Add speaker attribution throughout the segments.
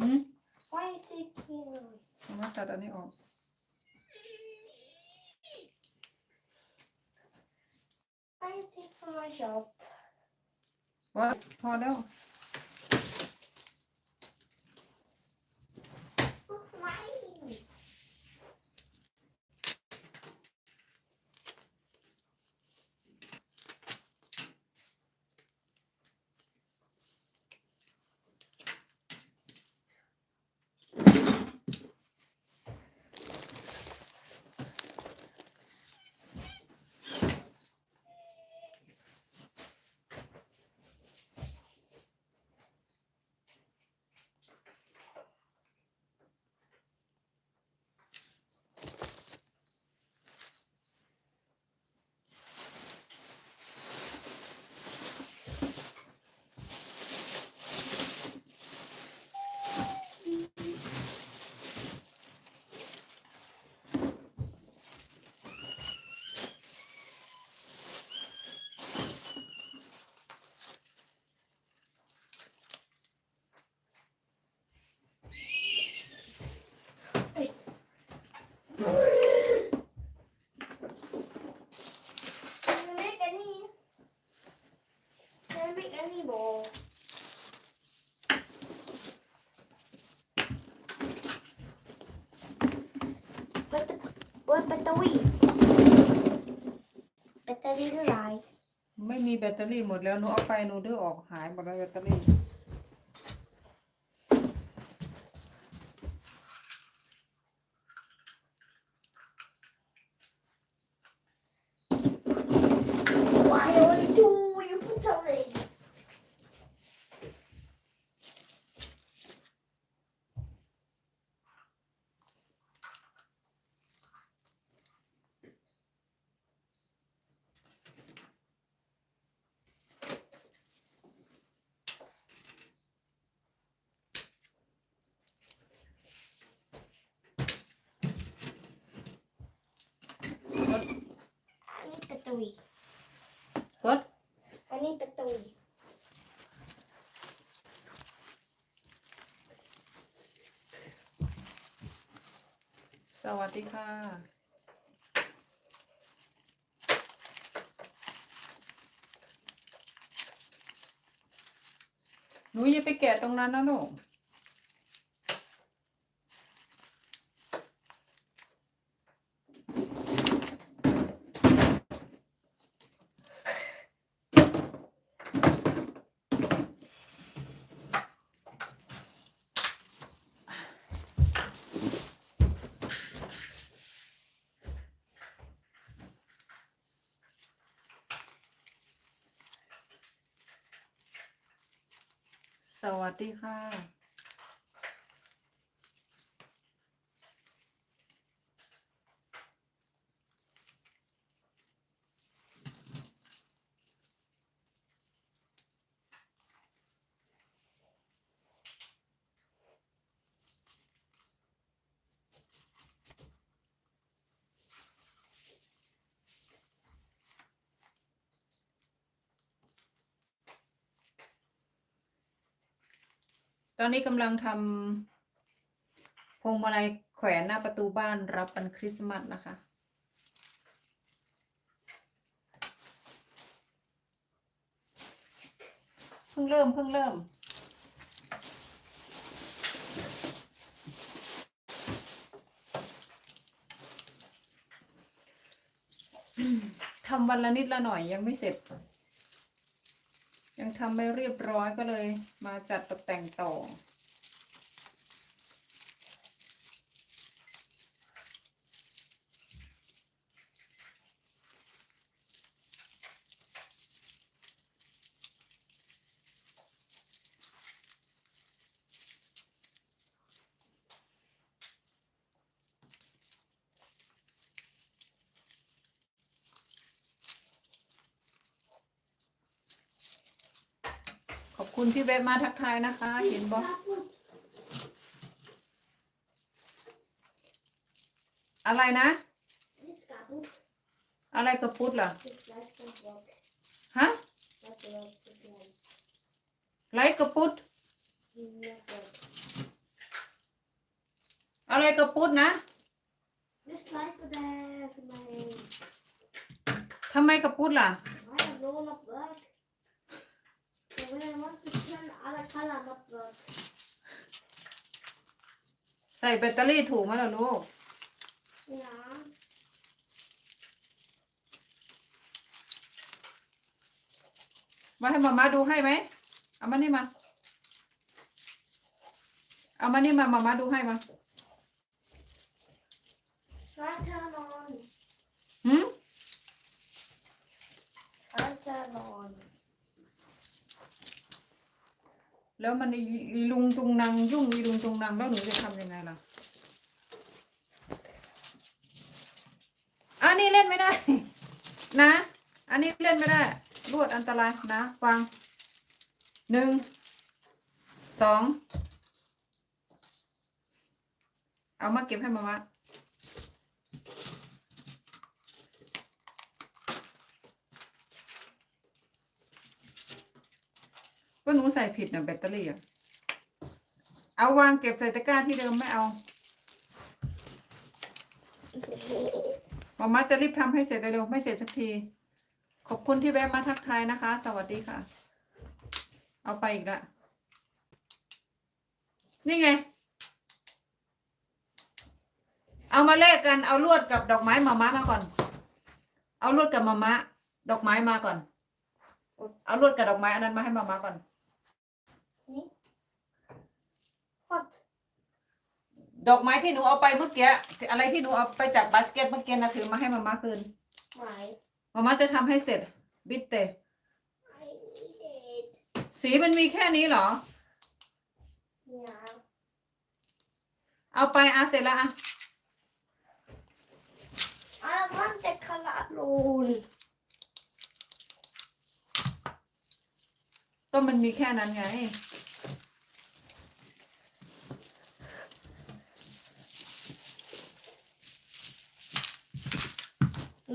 Speaker 1: หืม
Speaker 2: Why is it here?
Speaker 1: เอามาตัดอันนี้ออก
Speaker 2: Why is it from my shop?
Speaker 1: ว่าพอแล้ว แบตเตอรี่หมดแล้วหนูเอาไปหนูดื้อออกหายหมดแล้วแบตเตอรี่
Speaker 2: Why only two? You put so many. I need battery.
Speaker 1: เปิด
Speaker 2: I need battery.
Speaker 1: สวัสดีค่ะ หนูอย่าไปแกะตรงนั้นนะลูก สวัสดีค่ะ ตอนนี้กำลังทำพวงมาลัยแขวนหน้าประตูบ้านรับวันคริสต์มาสนะคะ เพิ่งเริ่มเพิ่งเริ่ม ทำวันละนิดละหน่อยยังไม่เสร็จ ยังทำไม่เรียบร้อยก็เลยมาจัดตกแต่งต่อ คุณที่แวะมาทักทายนะคะ เห็นบอกอะไรนะ
Speaker 2: This kaputt.
Speaker 1: อะไรกระพุ้ล่ะ
Speaker 2: This light won't work.
Speaker 1: ฮะ
Speaker 2: Not work. This light.
Speaker 1: ไรกระพุ้
Speaker 2: Not work.
Speaker 1: อะไรกระปุดนะ
Speaker 2: Just like that för mig.
Speaker 1: ทำไมกระปุดล่ะ ใส่แบตเตอรี่ถูกไหมล่ะลูก
Speaker 2: Ja.
Speaker 1: มาให้มามาดูให้ไหมเอามานี่มา เอามานี่มามามาดูให้มา
Speaker 2: Ska jag ta någon?
Speaker 1: หืม
Speaker 2: Ska jag ta någon?
Speaker 1: แล้วมันอีลุงตุงนางยุ่งอีลุงตุงนางแล้วหนูจะทำยังไงล่ะอันนี้เล่นไม่ได้ นะ อันนี้เล่นไม่ได้รวดอันตรายนะฟังหนึ่งสองเอามาเก็บให้มามะ หนูใส่ผิดนะแบตเตอรี่อะเอาวางเก็บใส่ตะกร้าที่เดิมไม่เอามาม่าจะรีบทำให้เสร็จเร็วๆไม่เสร็จสักที ขอบคุณที่แวะมาทักทายนะคะ สวัสดีค่ะ เอาไปอีกละนี่ไง เอามาแลกกันเอาลวดกับดอกไม้มาม่ามาก่อน เอาลวดกับมาม่าดอกไม้มาก่อน เอาลวดกับดอกไม้อันนั้นมาให้มาม่าก่อน
Speaker 2: What?
Speaker 1: ดอกไม้ที่หนูเอาไปเมื่อกี้อะไรที่หนูเอาไปจากบาสเกตเมื่อกี้นะถือมาให้มาม่าคืน
Speaker 2: Nej.
Speaker 1: มาม่าจะทำให้เสร็จ บิดเต
Speaker 2: I need it.
Speaker 1: สีมันมีแค่นี้เหรอ
Speaker 2: Ja.
Speaker 1: เอาไปอาเสร็จแล้วอะ
Speaker 2: Alla kan inte kalla lol.
Speaker 1: ก็มันมีแค่นั้นไง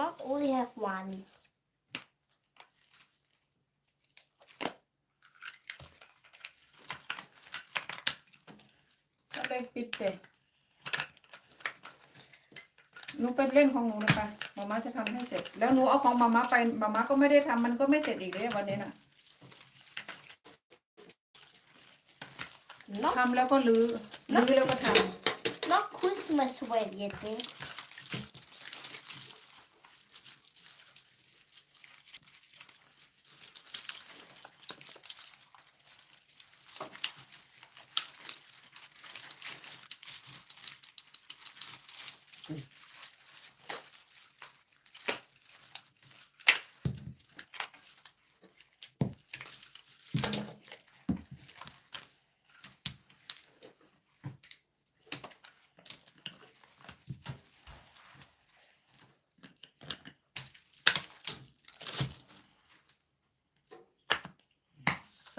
Speaker 2: Not only have one.
Speaker 1: ก็เลยปิดเตะหนูไปเล่นของหนูเลยไปมาม่าจะทำให้เสร็จ แล้วหนูเอาของมาม่าไปมาม่าก็ไม่ได้ทำมันก็ไม่เสร็จอีกเลยวันนี้น่ะ
Speaker 2: Not,
Speaker 1: ทำแล้วก็ลื้อ ลื้อแล้วก็ท
Speaker 2: not Christmas wedding. ำ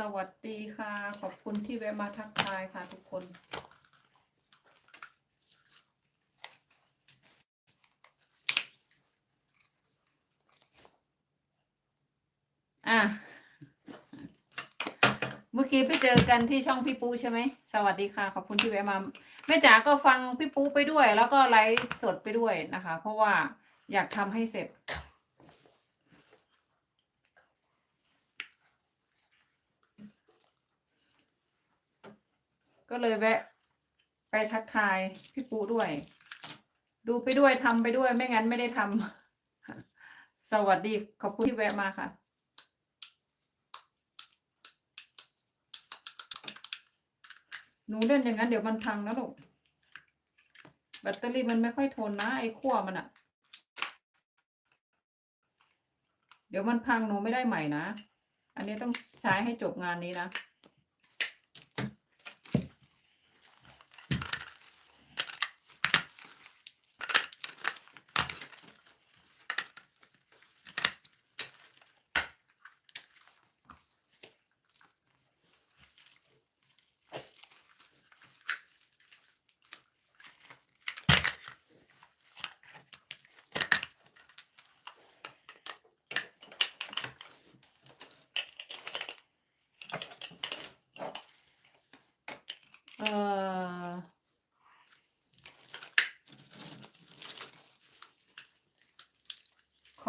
Speaker 1: สวัสดีค่ะ ขอบคุณที่แวะมาทักทายค่ะทุกคน อะ เมื่อกี้ไปเจอกันที่ช่องพี่ปูใช่ไหม สวัสดีค่ะ ขอบคุณที่แวะมา แม่จ๋าก็ฟังพี่ปูไปด้วย แล้วก็ไลฟ์สดไปด้วยนะคะ เพราะว่าอยากทำให้เสร็จ ก็เลยแวะ ไปทักทายพี่ปูด้วย ดูไปด้วยทำไปด้วยไม่งั้นไม่ได้ทำสวัสดีขอบคุณที่แวะมาค่ะหนูเล่นอย่างนั้นเดี๋ยวมันพังนะลูกแบตเตอรี่มันไม่ค่อยทนนะไอ้ขั้วมันอะเดี๋ยวมันพังหนูไม่ได้ใหม่นะ อันนี้ต้องใช้ให้จบงานนี้นะ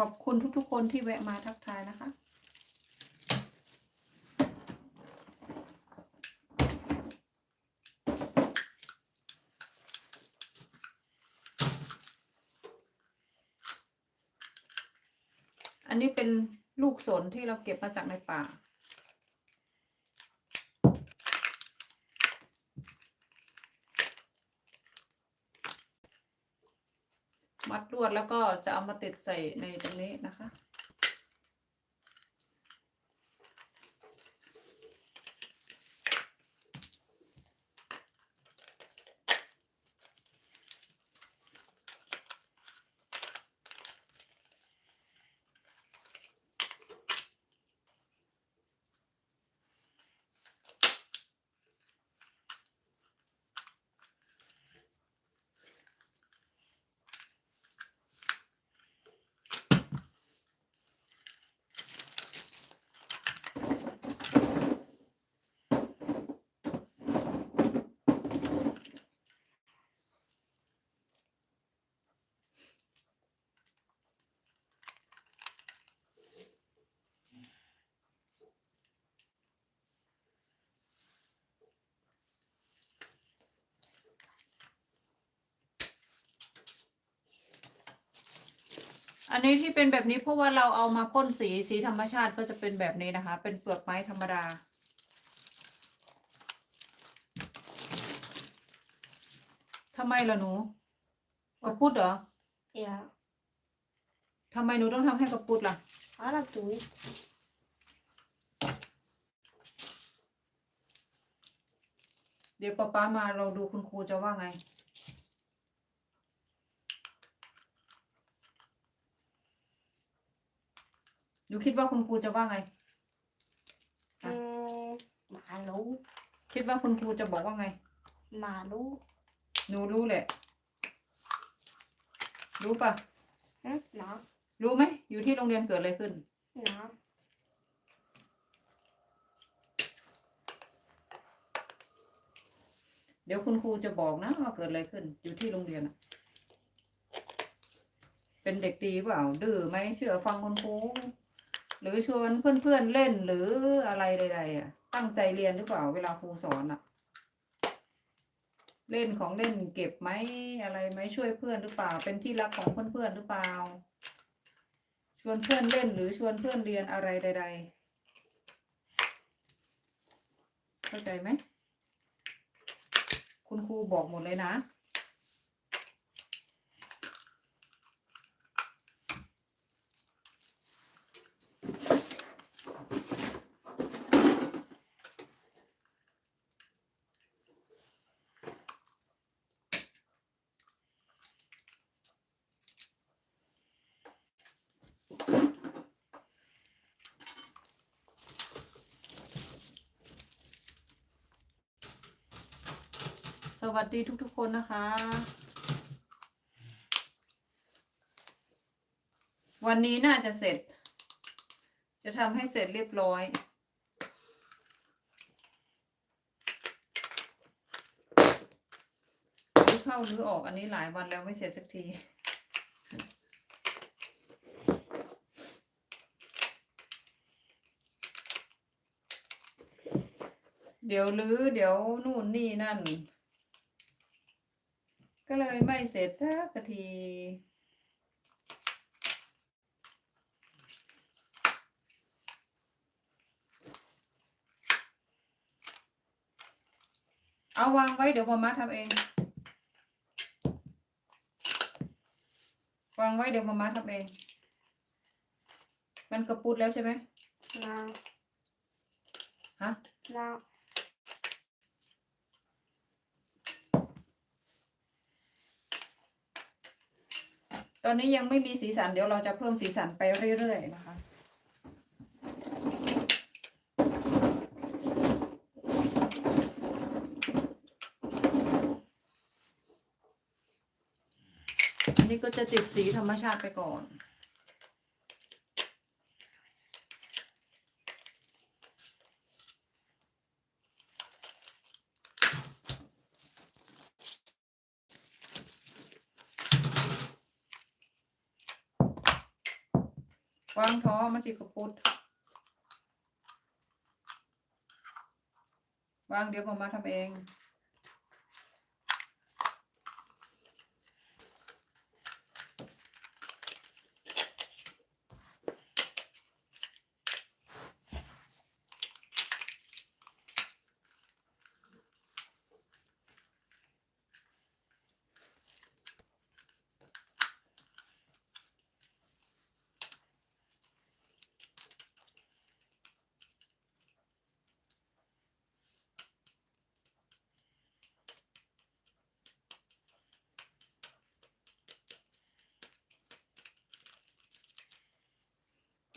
Speaker 1: ขอบคุณทุกๆคนที่แวะมาทักทายนะคะ อันนี้เป็นลูกสนที่เราเก็บมาจากในป่า มัดลวดแล้วก็จะเอามาติดใส่ในตรงนี้นะคะ อันนี้ที่เป็นแบบนี้เพราะว่าเราเอามาพ่นสีสีธรรมชาติก็จะเป็นแบบนี้นะคะ เป็นเปลือกไม้ธรรมดา ทำไมล่ะหนูกระปุดเหรอ
Speaker 2: Ja.
Speaker 1: ทำไมหนูต้องทำให้กระปุดล่ะ
Speaker 2: Alla tog it.
Speaker 1: เดี๋ยวป๊าป๊ามาเราดูคุณครูจะว่าไง หนูคิดว่าคุณครูจะว่าไง
Speaker 2: Mm, Malou.
Speaker 1: คิดว่าคุณครูจะบอกว่าไง
Speaker 2: Malou.
Speaker 1: หนูรู้แหละ รู้ปะ
Speaker 2: Mm, ja.
Speaker 1: รู้ไหม อยู่ที่โรงเรียนเกิดอะไรขึ้น
Speaker 2: Ja.
Speaker 1: เดี๋ยวคุณครูจะบอกนะว่าเกิดอะไรขึ้น อยู่ที่โรงเรียนอะเป็นเด็กดีเปล่า ดื้อไหมเชื่อฟังคุณครู หรือชวนเพื่อนๆเล่นหรืออะไรใดๆอะ ตั้งใจเรียนหรือเปล่าเวลาครูสอนอะ เล่นของเล่นเก็บไหมอะไรไหมช่วยเพื่อนหรือเปล่า เป็นที่รักของเพื่อนๆหรือเปล่า ชวนเพื่อนเล่นหรือชวนเพื่อนเรียนอะไรใด ๆ เข้าใจไหมคุณครูบอกหมดเลยนะ สวัสดีทุกๆคนนะคะ วันนี้น่าจะเสร็จ จะทำให้เสร็จเรียบร้อยรือเข้าหรือออกอันนี้หลายวันแล้วไม่เสร็จสักทีเดี๋ยวรื้อเดี๋ยวนู่นนี่นั่น ก็เลยไม่เสร็จสักที เอาวางไว้เดี๋ยวมาม่าทำเอง วางไว้เดี๋ยวมาม่าทำเอง มันกระปุดแล้วใช่ไหม
Speaker 2: Ja.
Speaker 1: ฮะ
Speaker 2: Ja.
Speaker 1: ต อนนี้ยังไม่มีสีสันเดี๋ยวเราจะเพิ่มสีสันไปเรื่อยๆนะคะอันนี้ก็จะติดสีธรรมชาติไปก่อน อ วางท้อมันสิกระปุดวางเดี๋ยวผมมาทำเอง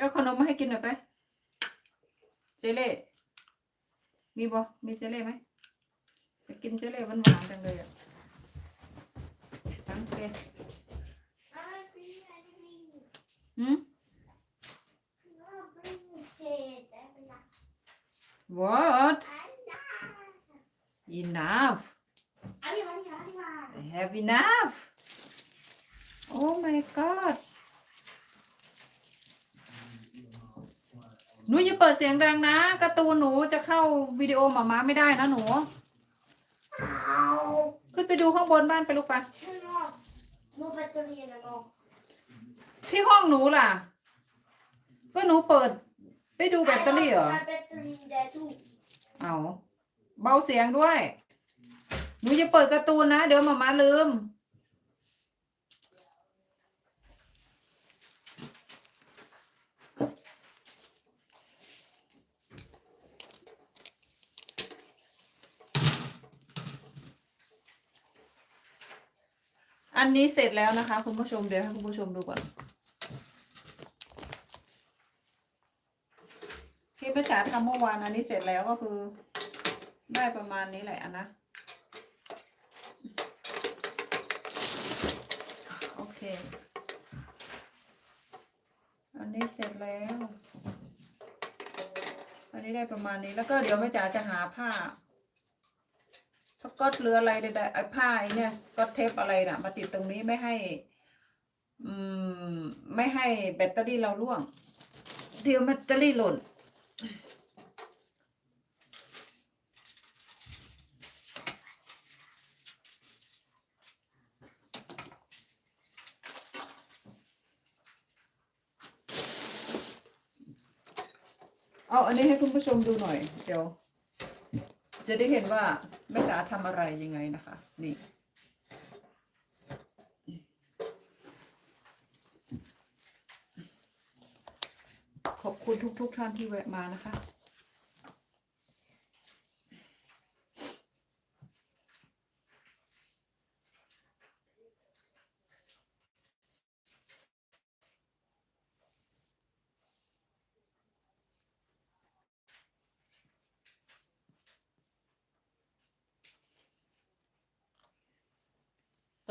Speaker 1: เอาขนมมาให้กินหน่อยไป เจเล่ มีบ่มีเจเล่ไหมจะกินเจเล่หวานๆจังเลยอะทั้งเก
Speaker 2: I bring anything.
Speaker 1: หืม
Speaker 2: No, bring it. I'm not.
Speaker 1: what
Speaker 2: I'm not.
Speaker 1: enough
Speaker 2: Arriba, arriba, arriba.
Speaker 1: I have enough oh my god หนูอย่าเปิดเสียงดังนะการ์ตูนหนูจะเข้าวิดีโอหมาม้าไม่ได้นะหนู ขึ้นไปดูข้างบนบ้านไปลูกไป
Speaker 2: Turn off. No battery in the no.
Speaker 1: ที่ห้องหนูล่ะ ก็หนูเปิด ไปดูแบตเตอรี่เหรอเอาเบาเสียงด้วย หนูจะเปิดการ์ตูนนะ เดี๋ยวหมาม้าลืม อันนี้เสร็จแล้วนะคะ คุณผู้ชมเดี๋ยวให้คุณผู้ชมดูก่อนที่แม่จ๋าทำเมื่อวานอันนี้เสร็จแล้วก็คือ ได้ประมาณนี้แหละนะโอเค อันนี้เสร็จแล้ว อันนี้ได้ประมาณนี้แล้วก็เดี๋ยวแม่จ๋าจะหาผ้า ถ้าก็เหลืออะไรใดๆไอ้ผ้าไอ้เนี่ยก็เทปอะไรน่ะ มาติดตรงนี้ไม่ให้ อืม ไม่ให้แบตเตอรี่เราร่วง เดี๋ยวแบตเตอรี่หล่นเอาอันนี้ให้คุณผู้ชมดูหน่อย เดี๋ยว จะได้เห็นว่า แม่จ๋าทำอะไรยังไงนะคะ นี่ขอบคุณทุกๆทท่านที่แวะมานะคะ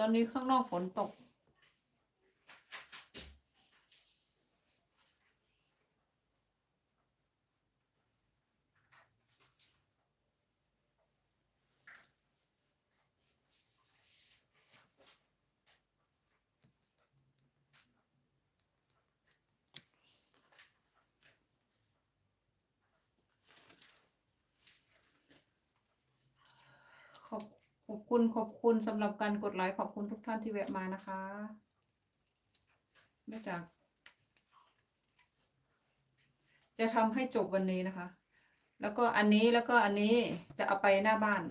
Speaker 1: ตอนนี้ข้างนอกฝนตก ข อบขอบคุณขอบคุณสำหรับการกดไลค์ขอบคุณทุกท่านที่แวะมานะคะไม่จาก จะทำให้จบวันนี้นะคะ แล้วก็อันนี้แล้วก็อันนี้จะเอาไปหน้าบ้าน